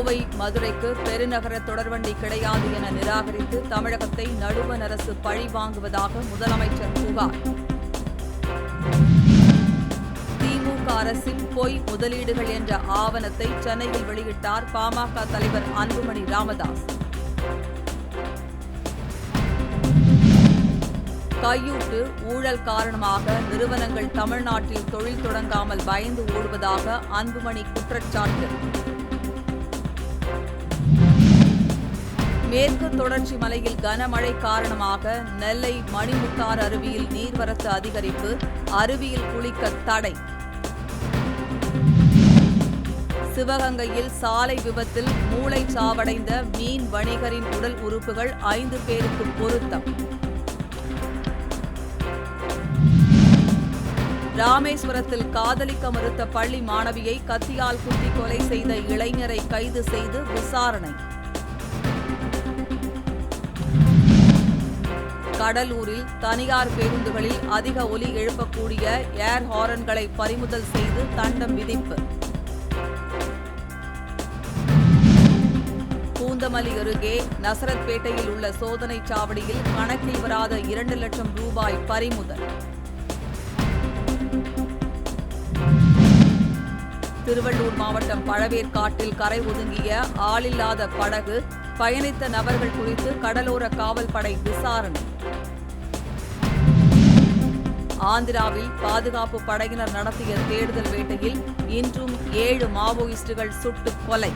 கோவை மதுரைக்கு பெருநகர தொடர்வண்டி கிடையாது என நிராகரித்து தமிழகத்தை நடுவண் அரசு பழி வாங்குவதாக முதலமைச்சர் புகார். திமுக அரசின் பொய் முதலீடுகள் என்ற ஆவணத்தை சென்னையில் வெளியிட்டார் பாமக தலைவர் அன்புமணி ராமதாஸ். கையூட்டு ஊழல் காரணமாக நிறுவனங்கள் தமிழ்நாட்டில் தொழில் தொடங்காமல் பயந்து ஓடுவதாக அன்புமணி குற்றச்சாட்டு. மேற்கு தொடர்ச்சி மலையில் கனமழை காரணமாக நெல்லை மணிமுத்தார் அருவியில் நீர்வரத்து அதிகரிப்பு அருவியில் குளிக்க தடை. சிவகங்கையில் சாலை விபத்தில் மூளை சாவடைந்த மீன் வணிகரின் உடல் உறுப்புகள் ஐந்து பேருக்கு பொருத்தம். ராமேஸ்வரத்தில் காதலிக்க மறுத்த பள்ளி மாணவியை கத்தியால் குத்தி கொலை செய்த இளைஞரை கைது செய்து விசாரணை. கடலூரில் தனியார் பேருந்துகளில் அதிக ஒலி எழுப்பக்கூடிய ஏர் ஹாரன்களை பறிமுதல் செய்து தண்டம் விதிப்பு. பூந்தமல்லி அருகே நசரத்பேட்டையில் உள்ள சோதனை சாவடியில் கணக்கில் வராத இரண்டு லட்சம் ரூபாய் பறிமுதல். திருவள்ளூர் மாவட்டம் பழவேற்காட்டில் கரை ஒதுங்கிய ஆளில்லாத படகு பயணித்த நபர்கள் குறித்து கடலோர காவல் படை விசாரணை. ஆந்திராவில் பாதுகாப்பு படையினர் நடத்திய தேடுதல் வேட்டையில் இன்றும் ஏழு மாவோயிஸ்டுகள் சுட்டுக் கொலை.